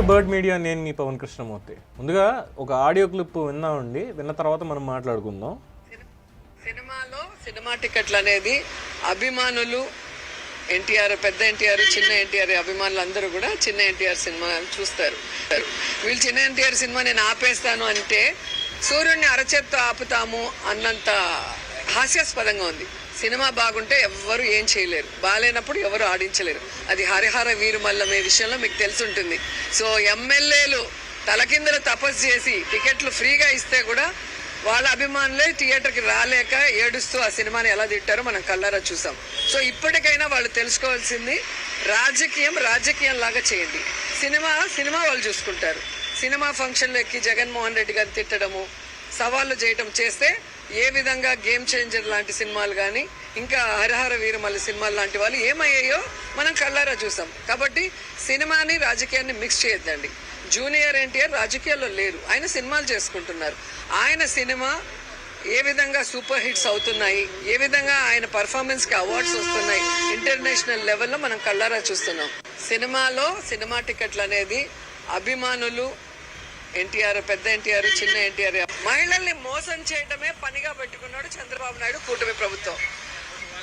To bird media నేను మీ పవన్ కృష్ణమూర్తి. ముందుగా ఒక ఆడియో క్లిప్ విన్నామండి విన్న తర్వాత మనం మాట్లాడుకుందాం. సినిమాలో సినిమా టికెట్లు అనేది అభిమానులు ఎన్టీఆర్ పెద్ద ఎన్టీఆర్ చిన్న ఎన్టీఆర్ అభిమానులు అందరూ కూడా చిన్న ఎన్టీఆర్ సినిమా చూస్తారు. వీళ్ళు చిన్న ఎన్టీఆర్ సినిమా నేను ఆపేస్తాను అంటే సూర్యుడిని అరచేత్తో ఆపుతాము అన్నంత హాస్యాస్పదంగా ఉంది. సినిమా బాగుంటే ఎవ్వరు ఏం చేయలేరు. బాగాలేనప్పుడు ఎవరు ఆడించలేరు. అది హరిహర వీరుమల్లమే విషయంలో మీకు తెలుసుంటుంది. సో ఎమ్మెల్యేలు తలకిందల తపస్సు చేసి టికెట్లు ఫ్రీగా ఇస్తే కూడా వాళ్ళ అభిమానులే థియేటర్కి రాలేక ఏడుస్తూ ఆ సినిమాని ఎలా తిట్టారో మనం కళ్ళారా చూసాం. సో ఇప్పటికైనా వాళ్ళు తెలుసుకోవాల్సింది రాజకీయం రాజకీయం లాగా చేయండి. సినిమా సినిమా వాళ్ళు చూసుకుంటారు. సినిమా ఫంక్షన్లో ఎక్కి జగన్మోహన్ రెడ్డి గారిని తిట్టడము సవాళ్ళు చేయటం చేస్తే ఏ విధంగా గేమ్ చేంజర్ లాంటి సినిమాలు కానీ ఇంకా హరహర వీరమల్లి సినిమాలు లాంటి వాళ్ళు ఏమయ్యాయో మనం కళ్ళారా చూసాం. కాబట్టి సినిమాని రాజకీయాన్ని మిక్స్ చేయొద్దండి. జూనియర్ ఎన్టీఆర్ రాజకీయాల్లో లేరు. ఆయన సినిమాలు చేసుకుంటున్నారు. ఆయన సినిమా ఏ విధంగా సూపర్ హిట్స్ అవుతున్నాయి ఏ విధంగా ఆయన పర్ఫార్మెన్స్కి అవార్డ్స్ వస్తున్నాయి ఇంటర్నేషనల్ లెవెల్లో మనం కళ్ళారా చూస్తున్నాం. సినిమాలో సినిమా టికెట్లు అనేది అభిమానులు ఎన్టీఆర్ పెద్ద ఎన్టీఆర్ చిన్న ఎన్టీఆర్. మహిళల్ని మోసం చేయడమే పనిగా పెట్టుకున్నాడు చంద్రబాబు నాయుడు కూటమి ప్రభుత్వం.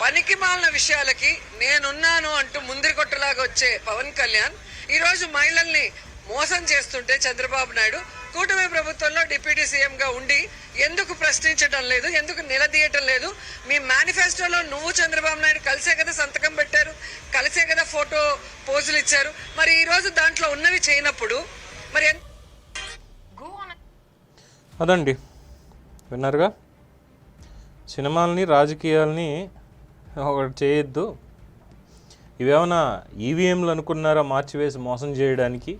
పనికి మాలిన విషయాలకి నేనున్నాను అంటూ ముందరి కొట్టలాగా వచ్చే పవన్ కళ్యాణ్ ఈరోజు మహిళల్ని మోసం చేస్తుంటే చంద్రబాబు నాయుడు కూటమి ప్రభుత్వంలో డిప్యూటీ సీఎంగా ఉండి ఎందుకు ప్రశ్నించడం లేదు ఎందుకు నిలదీయటం లేదు? మీ మేనిఫెస్టోలో నువ్వు చంద్రబాబు నాయుడు కలిసే కదా సంతకం పెట్టారు కలిసే కదా ఫోటో పోజులు ఇచ్చారు. మరి ఈరోజు దాంట్లో ఉన్నవి చేయనప్పుడు మరి ఎంత అదండి. విన్నారుగా? సినిమాలని రాజకీయాలని ఒకటి చేయొద్దు. ఇవేమైనా ఈవీఎంలు అనుకున్నారా మార్చివేసి మోసం చేయడానికి?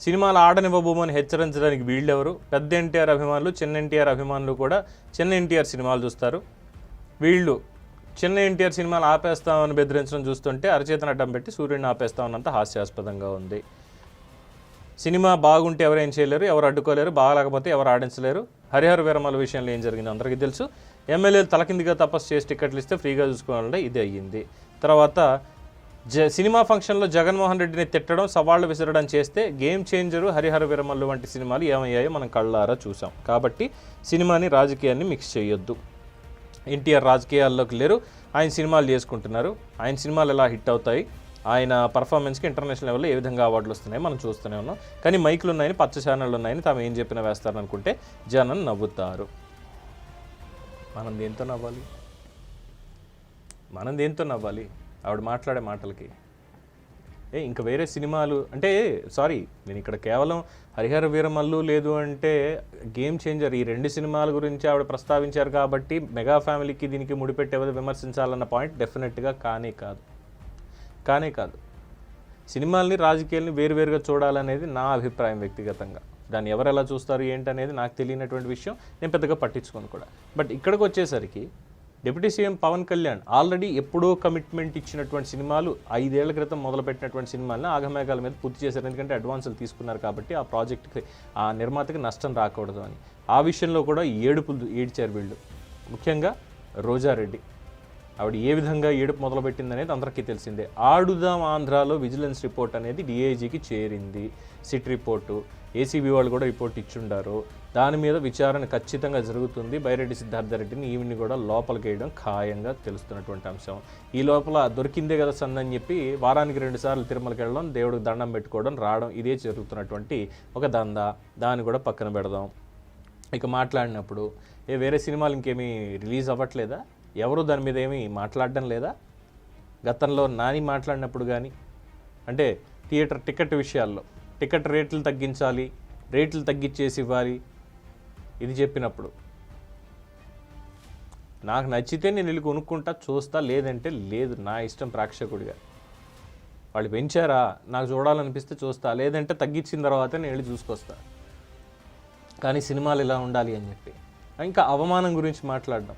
సినిమాలు ఆడనివ్వబోమని హెచ్చరించడానికి వీళ్ళెవరు? పెద్ద ఎన్టీఆర్ అభిమానులు చిన్న ఎన్టీఆర్ అభిమానులు కూడా చిన్న ఎన్టీఆర్ సినిమాలు చూస్తారు. వీళ్ళు చిన్న ఎన్టీఆర్ సినిమాలు ఆపేస్తామని బెదిరించడం చూస్తుంటే అరచేతన అడ్డం పెట్టి సూర్యుడిని ఆపేస్తామన్నంత హాస్యాస్పదంగా ఉంది. సినిమా బాగుంటే ఎవరు ఏం చేయలేరు ఎవరు అడ్డుకోలేరు బాగలేకపోతే ఎవరు ఆడించలేరు. హరిహర విరమల విషయంలో ఏం జరిగిందో అందరికీ తెలుసు. ఎమ్మెల్యేలు తలకిందిగా తపస్సు చేసి టికెట్లు ఇస్తే ఫ్రీగా చూసుకోవాలంటే ఇది అయ్యింది. తర్వాత జ సినిమా ఫంక్షన్లో జగన్మోహన్ రెడ్డిని తిట్టడం సవాళ్ళు విసరడం చేస్తే గేమ్ చేంజరు హరిహర విరమల్లు వంటి సినిమాలు ఏమయ్యాయో మనం కళ్ళారా చూసాం. కాబట్టి సినిమాని రాజకీయాన్ని మిక్స్ చేయొద్దు. ఎన్టీఆర్ రాజకీయాల్లోకి లేరు. ఆయన సినిమాలు చేసుకుంటున్నారు. ఆయన సినిమాలు ఎలా హిట్ అవుతాయి? ఆయన పర్ఫార్మెన్స్కి ఇంటర్నేషనల్ లెవెల్లో ఏ విధంగా అవార్డులు వస్తున్నాయి మనం చూస్తూనే ఉన్నాం. కానీ మైకులు ఉన్నాయని పచ్చ ఛానళ్ళు ఉన్నాయని తాము ఏం చెప్పినా వేస్తారనుకుంటే జనం నవ్వుతారు. మనం దేంతో నవ్వాలి? మనం దేంతో నవ్వాలి? ఆవిడ మాట్లాడే మాటలకి. ఏ ఇంకా వేరే సినిమాలు అంటే సారీ నేను ఇక్కడ కేవలం హరిహర వీరమల్లు లేదు అంటే గేమ్ చేంజర్ ఈ రెండు సినిమాల గురించి ఆవిడ ప్రస్తావించారు కాబట్టి మెగా ఫ్యామిలీకి దీనికి ముడిపెట్టి విమర్శించాలన్న పాయింట్ డెఫినెట్గా కానే కాదు. కానే కాదు. సినిమాల్ని రాజకీయాల్ని వేరువేరుగా చూడాలనేది నా అభిప్రాయం వ్యక్తిగతంగా. దాన్ని ఎవరు ఎలా చూస్తారు ఏంటనేది నాకు తెలియనటువంటి విషయం నేను పెద్దగా పట్టించుకోను కూడా. బట్ ఇక్కడికి వచ్చేసరికి deputy CM Pawan Kalyan already ఎప్పుడో కమిట్మెంట్ ఇచ్చినటువంటి సినిమాలు ఐదేళ్ళ క్రితం మొదలుపెట్టినటువంటి సినిమాలను ఆగమేఘాల మీద పూర్తి చేశారు. ఎందుకంటే అడ్వాన్సులు తీసుకున్నారు కాబట్టి ఆ ప్రాజెక్ట్కి ఆ నిర్మాతకి నష్టం రాకూడదు అని. ఆ విషయంలో కూడా ఏడుపులు ఏడ్చారు వీళ్ళు. ముఖ్యంగా రోజారెడ్డి. ఆవిడ ఏ విధంగా ఏడుపు మొదలుపెట్టింది అనేది అందరికీ తెలిసిందే. ఆడుదాం ఆంధ్రాలో విజిలెన్స్ రిపోర్ట్ అనేది డిఐజీకి చేరింది. సిట్ రిపోర్టు ఏసీబీ వాళ్ళు కూడా రిపోర్ట్ ఇచ్చుండారు. దాని మీద విచారణ ఖచ్చితంగా జరుగుతుంది. బైరెడ్డి సిద్ధార్థ రెడ్డిని ఈవిని కూడా లోపలికి వేయడం ఖాయంగా తెలుస్తున్నటువంటి అంశం. ఈ లోపల దొరికిందే కదా సందని చెప్పి వారానికి రెండుసార్లు తిరుమలకి వెళ్ళడం దేవుడికి దండం పెట్టుకోవడం రావడం ఇదే జరుగుతున్నటువంటి ఒక దంద. దాన్ని కూడా పక్కన పెడదాం. ఇక మాట్లాడినప్పుడు ఏ వేరే సినిమాలు ఇంకేమీ రిలీజ్ అవ్వట్లేదా? ఎవరు దాని మీద ఏమీ మాట్లాడడం లేదా? గతంలో నాని మాట్లాడినప్పుడు కానీ అంటే థియేటర్ టికెట్ విషయాల్లో టికెట్ రేట్లు తగ్గించాలి రేట్లు తగ్గించేసి ఇవ్వాలి ఇది చెప్పినప్పుడు. నాకు నచ్చితే నేను వెళ్ళి కొనుక్కుంటా చూస్తా లేదంటే లేదు నా ఇష్టం ప్రేక్షకుడిగా. వాళ్ళు పెంచారా? నాకు చూడాలనిపిస్తే చూస్తా లేదంటే తగ్గించిన తర్వాత నేను వెళ్ళి చూసుకొస్తా. కానీ సినిమాలు ఇలా ఉండాలి అని చెప్పి. ఇంకా అవమానం గురించి మాట్లాడడం.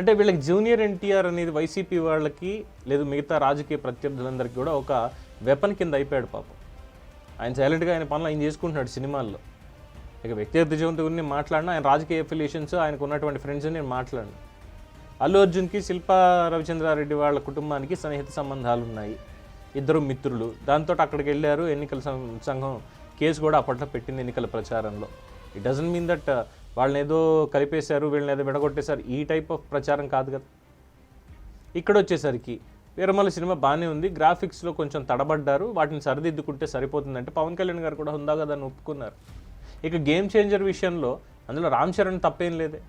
అంటే వీళ్ళకి జూనియర్ ఎన్టీఆర్ అనేది వైసీపీ వాళ్ళకి లేదు మిగతా రాజకీయ ప్రత్యర్థులందరికీ కూడా ఒక వెపన్ కింద అయిపోయాడు పాపం. ఆయన సైలెంట్గా ఆయన పనులు ఆయన చేసుకుంటున్నాడు సినిమాల్లో. ఇక వ్యక్తిగత జీవితం గురించి మాట్లాడినా ఆయన రాజకీయ ఎఫిలియేషన్స్ ఆయనకు ఉన్నటువంటి ఫ్రెండ్స్ నేను మాట్లాడను. అల్లు అర్జున్కి శిల్పా రవిచంద్రారెడ్డి వాళ్ళ కుటుంబానికి సన్నిహిత సంబంధాలు ఉన్నాయి. ఇద్దరు మిత్రులు. దాంతో అక్కడికి వెళ్ళారు. ఎన్నికల సంఘం కేసు కూడా అప్పట్లో పెట్టింది ఎన్నికల ప్రచారంలో. ఇట్ డజన్ మీన్ దట్ వాళ్ళని ఏదో కలిపేశారు వీళ్ళని ఏదో విడగొట్టేశారు. ఈ టైప్ ఆఫ్ ప్రచారం కాదు కదా. ఇక్కడ వచ్చేసరికి వీరమల సినిమా బాగానే ఉంది. గ్రాఫిక్స్లో కొంచెం తడబడ్డారు. వాటిని సరిదిద్దుకుంటే సరిపోతుందంటే పవన్ కళ్యాణ్ గారు కూడా హుందాగా దాన్ని ఒప్పుకున్నారు. ఇక గేమ్ చేంజర్ విషయంలో అందులో రామ్ చరణ్ తప్పేం లేదే.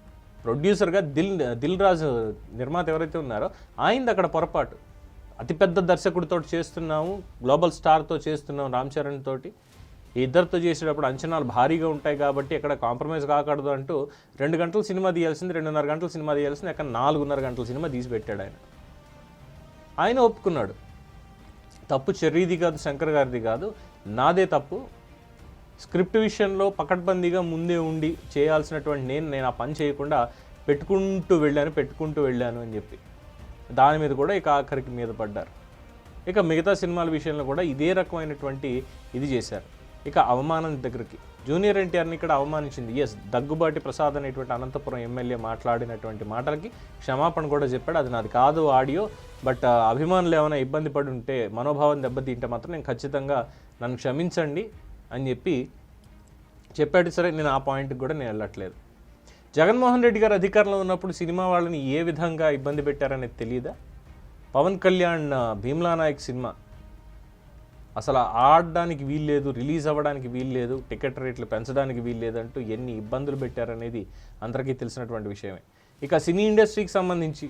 ప్రొడ్యూసర్గా దిల్ దిల్ రాజు నిర్మాత ఎవరైతే ఉన్నారో ఆయనది అక్కడ పొరపాటు. అతిపెద్ద దర్శకుడితో చేస్తున్నాము గ్లోబల్ స్టార్తో చేస్తున్నాం రామ్ చరణ్ తోటి. ఇద్దరితో చేసేటప్పుడు అంచనాలు భారీగా ఉంటాయి కాబట్టి ఎక్కడ కాంప్రమైజ్ కాకూడదు అంటూ రెండు గంటలు సినిమా తీయాల్సింది రెండున్నర గంటల సినిమా తీయాల్సింది అక్కడ నాలుగున్నర గంటల సినిమా తీసి పెట్టాడు ఆయన. ఆయన ఒప్పుకున్నాడు. తప్పు చెర్రీది కాదు శంకర్ గారిది కాదు నాదే తప్పు. స్క్రిప్ట్ విషయంలో పకడ్బందీగా ముందే ఉండి చేయాల్సినటువంటి నేను నేను ఆ పని చేయకుండా పెట్టుకుంటూ వెళ్ళాను పెట్టుకుంటూ వెళ్ళాను అని చెప్పి. దాని మీద కూడా ఇక ఆఖరికి మీద పడ్డారు. ఇక మిగతా సినిమాల విషయంలో కూడా ఇదే రకమైనటువంటి ఇది చేశారు. ఇక అవమానం దగ్గరికి. జూనియర్ ఎన్టీఆర్ని ఇక్కడ అవమానించింది. ఎస్ దగ్గుబాటి ప్రసాద్ అనేటువంటి అనంతపురం ఎమ్మెల్యే మాట్లాడినటువంటి మాటలకి క్షమాపణ కూడా చెప్పాడు. అది నాది కాదు ఆడియో బట్ అభిమానులు ఏమైనా ఇబ్బంది పడి ఉంటే మనోభావం దెబ్బతింటే మాత్రం నేను ఖచ్చితంగా నన్ను క్షమించండి అని చెప్పి చెప్పాడు. సరే నేను ఆ పాయింట్కి కూడా నేను వెళ్ళట్లేదు. జగన్మోహన్ రెడ్డి గారు అధికారంలో ఉన్నప్పుడు సినిమా వాళ్ళని ఏ విధంగా ఇబ్బంది పెట్టారనేది తెలియదా పవన్ కళ్యాణ్ భీమ్లా నాయక్ సినిమా. అసలు ఆడడానికి వీల్లేదు రిలీజ్ అవ్వడానికి వీల్లేదు టికెట్ రేట్లు పెంచడానికి వీల్లేదు అంటూ ఎన్ని ఇబ్బందులు పెట్టారనేది అందరికీ తెలిసినటువంటి విషయమే. ఇక సినీ ఇండస్ట్రీకి సంబంధించి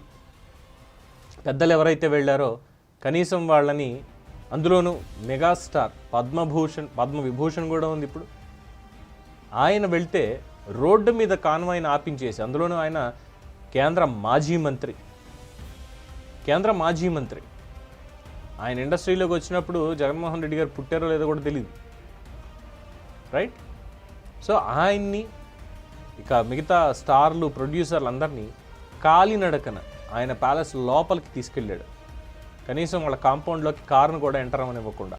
పెద్దలు ఎవరైతే వెళ్ళారో కనీసం వాళ్ళని అందులోనూ మెగాస్టార్ పద్మభూషణ్ పద్మ విభూషణ్ కూడా ఉంది ఇప్పుడు. ఆయన వెళ్తే రోడ్డు మీద కాన్వాయిని ఆపించేసి అందులోనూ ఆయన కేంద్ర మాజీ మంత్రి కేంద్ర మాజీ మంత్రి. ఆయన ఇండస్ట్రీలోకి వచ్చినప్పుడు జగన్మోహన్ రెడ్డి గారు పుట్టారో లేదో కూడా తెలియదు రైట్ సో ఆయన్ని ఇక మిగతా స్టార్లు ప్రొడ్యూసర్లు అందరినీ కాలినడకన ఆయన ప్యాలెస్ లోపలికి తీసుకెళ్ళాడు. కనీసం వాళ్ళ కాంపౌండ్లోకి కారును కూడా ఎంటర్ అవ్వనివ్వకుండా.